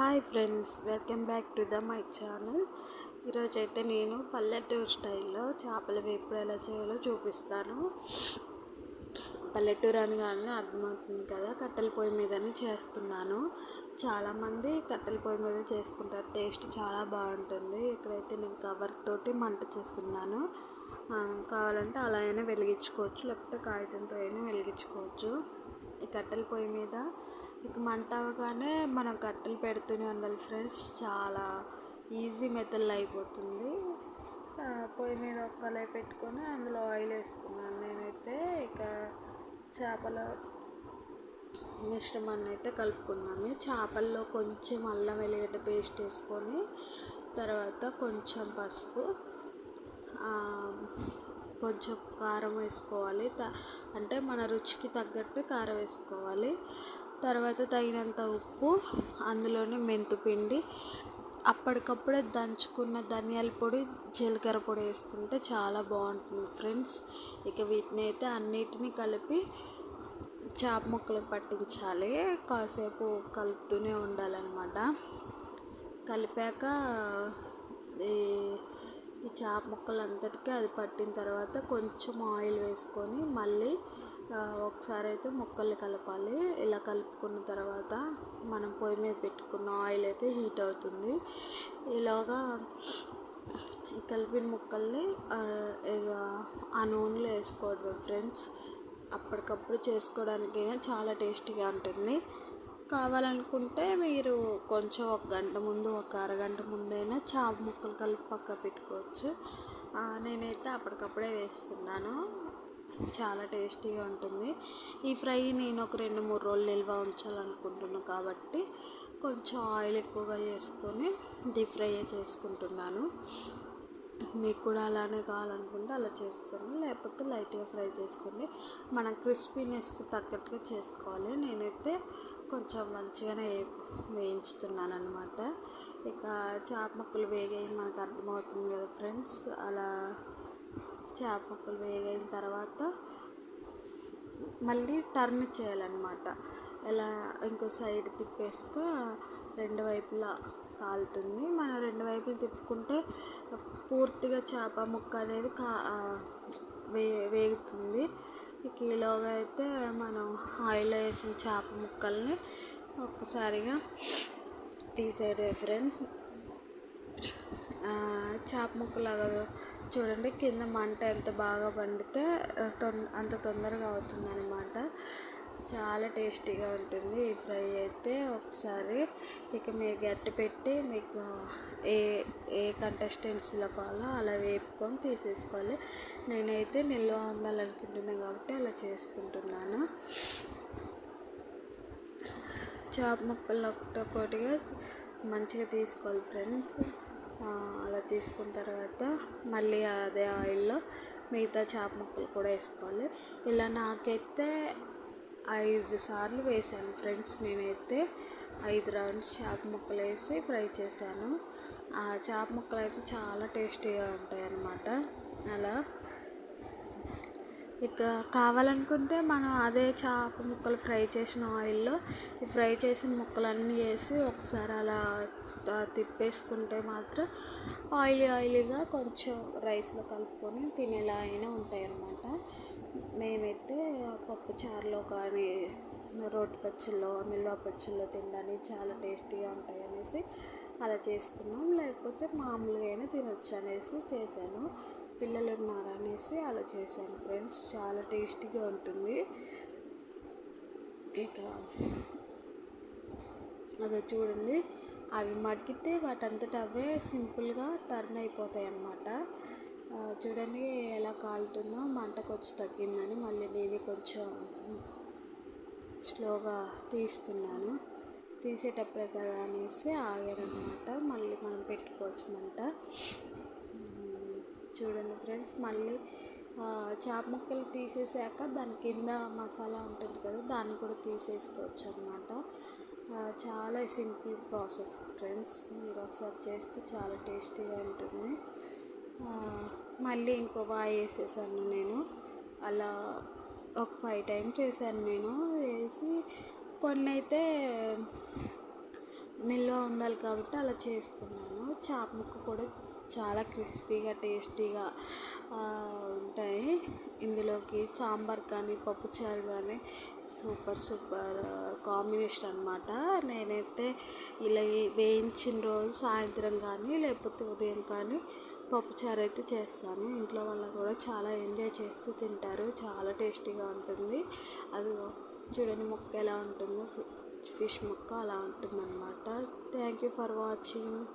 Hi friends welcome back to the my channel. ఈరోజు అయితే నేను పల్లెటూరు స్టైల్లో చేపల వేపుడు ఎలా చేయాలో చూపిస్తాను. పల్లెటూరు అనగానే అర్థమవుతుంది కదా కట్టెల పొయ్యి మీదనే చేస్తున్నాను. చాలామంది కట్టెల పొయ్యి మీద చేసుకుంటారు టేస్ట్ చాలా బాగుంటుంది. ఇక్కడైతే నేను కవర్ తోటి మంట చేస్తున్నాను. కావాలంటే అలా అయినా వెలిగించుకోవచ్చు లేకపోతే కాగితంతో అయినా వెలిగించుకోవచ్చు. ఈ కట్టెల పొయ్యి మీద ఇక మంట అవగానే మనం కట్టెలు పెడుతూనే ఉండాలి ఫ్రెండ్స్. చాలా ఈజీ మెథడ్లో అయిపోతుంది. పొయ్యి మీద ఒక్కలే పెట్టుకొని అందులో ఆయిల్ వేసుకున్నాను నేనైతే. ఇక చేపల మిశ్రమాన్ని అయితే కలుపుకున్నాము చేపల్లో కొంచెం అల్లం వెల్లిగడ్డ పేస్ట్ వేసుకొని తర్వాత కొంచెం పసుపు కొంచెం కారం వేసుకోవాలి. త- అంటే మన రుచికి తగ్గట్టు కారం వేసుకోవాలి. తర్వాత తగినంత ఉప్పు అందులోనే మెంతిపిండి అప్పటికప్పుడే దంచుకున్న ధనియాల పొడి జీలకర్ర పొడి వేసుకుంటే చాలా బాగుంటుంది ఫ్రెండ్స్. ఇక వీటిని అయితే అన్నిటినీ కలిపి చేప ముక్కలు పట్టించాలి. కాసేపు కలుపుతూనే ఉండాలన్నమాట. కలిపాక ఈ ఈ చేప ముక్కలు అంతటికీ అది పట్టిన తర్వాత కొంచెం ఆయిల్ వేసుకొని మళ్ళీ ఒకసారి అయితే ముక్కల్ని కలపాలి. ఇలా కలుపుకున్న తర్వాత మనం పొయ్యి మీద పెట్టుకున్న ఆయిల్ అయితే హీట్ అవుతుంది. ఇలాగా కలిపిన ముక్కల్ని ఆ, ఆ నూనెలో వేసుకోవడం ఫ్రెండ్స్. అప్పటికప్పుడు చేసుకోవడానికైనా చాలా టేస్టీగా ఉంటుంది. కావాలనుకుంటే మీరు కొంచెం ఒక గంట ముందు ఒక అరగంట ముందైనా చేప ముక్కలు కలిపి పక్క పెట్టుకోవచ్చు. నేనైతే అప్పటికప్పుడే వేస్తున్నాను. చాలా టేస్టీగా ఉంటుంది. ఈ ఫ్రై నేను ఒక రెండు మూడు రోజులు నిల్వ ఉంచాలనుకుంటున్నాను కాబట్టి కొంచెం ఆయిల్ ఎక్కువగా చేసుకొని డీప్ ఫ్రై చేసుకుంటున్నాను. మీకు కూడా అలానే కావాలనుకుంటే అలా చేసుకోండి. లేకపోతే లైట్గా ఫ్రై చేసుకోండి. మన క్రిస్పీనెస్కి తగ్గట్టుగా చేసుకోవాలి. నేనైతే కొంచెం మంచిగానే వేయించుతున్నాను అనమాట ఇక చేప ముక్కలు వేగాయి మనకు అర్థమవుతుంది కదా ఫ్రెండ్స్. అలా చేప ముక్కలు వేగైన తర్వాత మళ్ళీ టర్న్ చేయాలన్నమాట. ఎలా ఇంకో సైడ్ తిప్పేస్తే రెండు వైపులా కాలుతుంది. మనం రెండు వైపులు తిప్పుకుంటే పూర్తిగా చేప ముక్క అనేది కా వే వేగుతుంది. ఇక ఈలోగా అయితే మనం ఆయిల్లో వేసిన చేప ముక్కల్ని ఒక్కసారిగా తీసేయడమే ఫ్రెండ్స్. చేప ముక్కలాగా చూడండి కింద మంట ఎంత బాగా పండితే తొంద అంత తొందరగా అవుతుందన్నమాట. చాలా టేస్టీగా ఉంటుంది ఈ ఫ్రై అయితే ఒకసారి. ఇక మీరు గట్టి పెట్టి మీకు ఏ ఏ కంటెస్టెంట్స్లో కావాలో అలా వేపుకొని తీసేసుకోవాలి. నేనైతే నిల్వ ఉండాలనుకుంటున్నాను కాబట్టి అలా చేసుకుంటున్నాను. చేప ముక్కలు ఒకటొకటిగా మంచిగా తీసుకోవాలి ఫ్రెండ్స్. అలా తీసుకున్న తర్వాత మళ్ళీ అదే ఆయిల్లో మిగతా చేప ముక్కలు కూడా వేసుకోవాలి. ఇలా నాకైతే ఐదు సార్లు వేసాను ఫ్రెండ్స్ నేనైతే ఐదు రౌండ్స్ చేప ముక్కలు వేసి ఫ్రై చేశాను. ఆ చేప ముక్కలు అయితే చాలా టేస్టీగా ఉంటాయి అన్నమాట అలా ఇక కావాలనుకుంటే మనం అదే చేప ముక్కలు ఫ్రై చేసిన ఆయిల్లో ఈ ఫ్రై చేసిన ముక్కలన్నీ వేసి ఒకసారి అలా తిప్పేసుకుంటే మాత్రం ఆయిలీ ఆయిలీగా కొంచెం రైస్లో కలుపుకొని తినేలా అయినా ఉంటాయి అన్నమాట మేమైతే పప్పు చారులో కానీ రోటి పచ్చల్లో నిల్వ పచ్చల్లో తినడానికి చాలా టేస్టీగా ఉంటాయి అనేసి అలా చేసుకున్నాం. లేకపోతే మామూలుగా అయినా తినొచ్చు అనేసి చేశాను. పిల్లలు ఉన్నారు అనేసి అలా చేశాను. ఫ్రెండ్స్ చాలా టేస్టీగా ఉంటుంది. ఇక అదో చూడండి. అవి మగ్గితే వాటంతట అవే సింపుల్గా టర్న్ అయిపోతాయి అన్నమాట. చూడండి ఎలా కాలుతుందో మంట కొంచెం తగ్గిందని మళ్ళీ నేను కొంచెం స్లోగా తీస్తున్నాను. తీసేటప్పుడే కదా అనేసి ఆగారనమాట మళ్ళీ మనం పెట్టుకోవచ్చు మంట. చూడండి ఫ్రెండ్స్ మళ్ళీ చేప ముక్కలు తీసేసాక దాని కింద మసాలా ఉంటుంది కదా దాన్ని కూడా తీసేసుకోవచ్చు అనమాట చాలా సింపుల్ ప్రాసెస్ ఫ్రెండ్స్ మీరు ఒకసారి చేస్తే చాలా టేస్టీగా ఉంటుంది. మళ్ళీ ఇంకో వాయి వేసేసాను నేను. అలా ఒక ఫైవ్ టైమ్స్ వేసాను నేను. వేసి కొన్ని అయితే నిల్వ ఉండాలి కాబట్టి అలా చేసుకున్నాను చేప ముక్క కూడా చాలా క్రిస్పీగా టేస్టీగా ఉంటాయి. ఇందులోకి సాంబార్ కానీ పప్పుచారు కానీ సూపర్ సూపర్ కాంబినేషన్ అనమాట నేనైతే ఇలా వేయించిన రోజు సాయంత్రం కానీ లేకపోతే ఉదయం కానీ పప్పుచారు అయితే చేస్తాను. ఇంట్లో వాళ్ళు కూడా చాలా ఎంజాయ్ చేస్తూ తింటారు. చాలా టేస్టీగా ఉంటుంది. అది చూడండి ముక్క ఎలా ఉంటుందో. ఫిష్ ముక్క అలా ఉంటుందన్నమాట. Thank you for watching